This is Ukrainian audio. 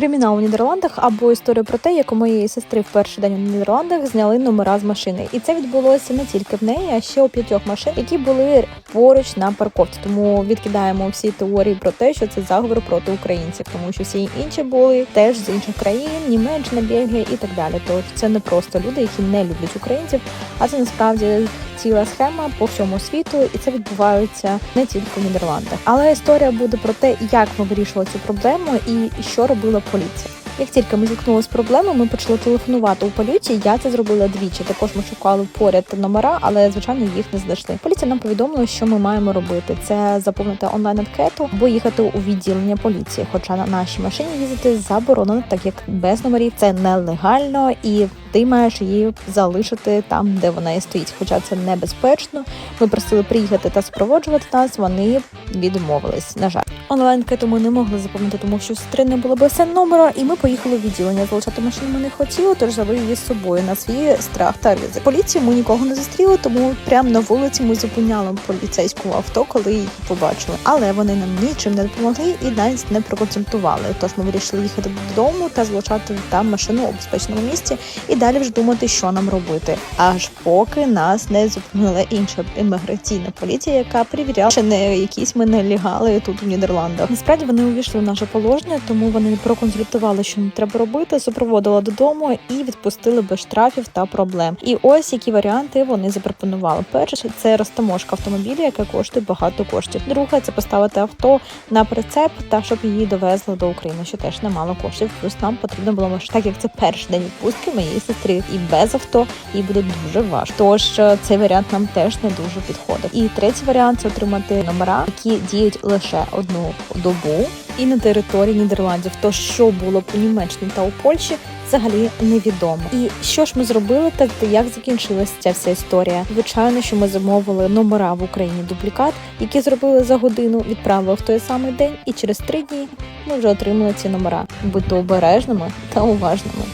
Кримінал у Нідерландах або історія про те, як у моєї сестри в перший день у Нідерландах зняли номера з машини, і це відбулося не тільки в неї, а ще у п'ятьох машин, які були поруч на парковці. Тому відкидаємо всі теорії про те, що це заговор проти українців, тому що всі інші були теж з інших країн, Німеччина, Бельгія і так далі. Тож це не просто люди, які не люблять українців, а це насправді ціла схема по всьому світу, і це відбувається не тільки в Нідерландах. Але історія буде про те, як ми вирішували цю проблему і що робила поліція. Як тільки ми зіткнулися з проблемою, ми почали телефонувати у поліції. Я це зробила двічі. Також ми шукали поряд номера, але звичайно їх не знайшли. Поліція нам повідомила, що ми маємо робити. Це заповнити онлайн анкету або їхати у відділення поліції. Хоча на нашій машині їздити заборонено, так як без номерів це нелегально і ти маєш її залишити там, де вона і стоїть. Хоча це небезпечно. Ми просили приїхати та супроводжувати нас. Вони відмовились. На жаль, онлайн анкету ми не могли заповнити, тому що сестри не було без номера, і ми поїхали в відділення. Залишати машину ми не хотіли, тож взяли її з собою на свій страх та ризик. Поліції ми нікого не зустріли, тому прямо на вулиці ми зупиняли поліцейську авто, коли її побачили. Але вони нам нічим не допомогли і навіть не проконсультували. Тож ми вирішили їхати додому та залишати там машину у безпечному місці і далі вже думати, що нам робити. Аж поки нас не зупинила інша імміграційна поліція, яка перевіряла, чи не якісь ми нелегали тут у Нідерландах. Насправді вони увійшли в наше положення, тому вони проконсультували, що нам треба робити, супроводили додому і відпустили без штрафів та проблем. І ось які варіанти вони запропонували. Перше це розтаможка автомобіля, яка коштує багато коштів. Друге це поставити авто на прицеп та щоб її довезли до України, що теж немало коштів. Плюс нам потрібно було так як це перший день відпустки моєї сестри, і без авто їй буде дуже важко. Тож е, цей варіант нам теж не дуже підходить. І третій варіант це отримати номера, які діють лише одну добу і на території Нідерландів. То що було б у Німеччині та у Польщі, взагалі невідомо. І що ж ми зробили, та як закінчилася ця вся історія? Звичайно, що ми замовили номера в Україні дублікат, які зробили за годину, відправили в той самий день, і через три дні ми вже отримали ці номера. Будьте обережними та уважними.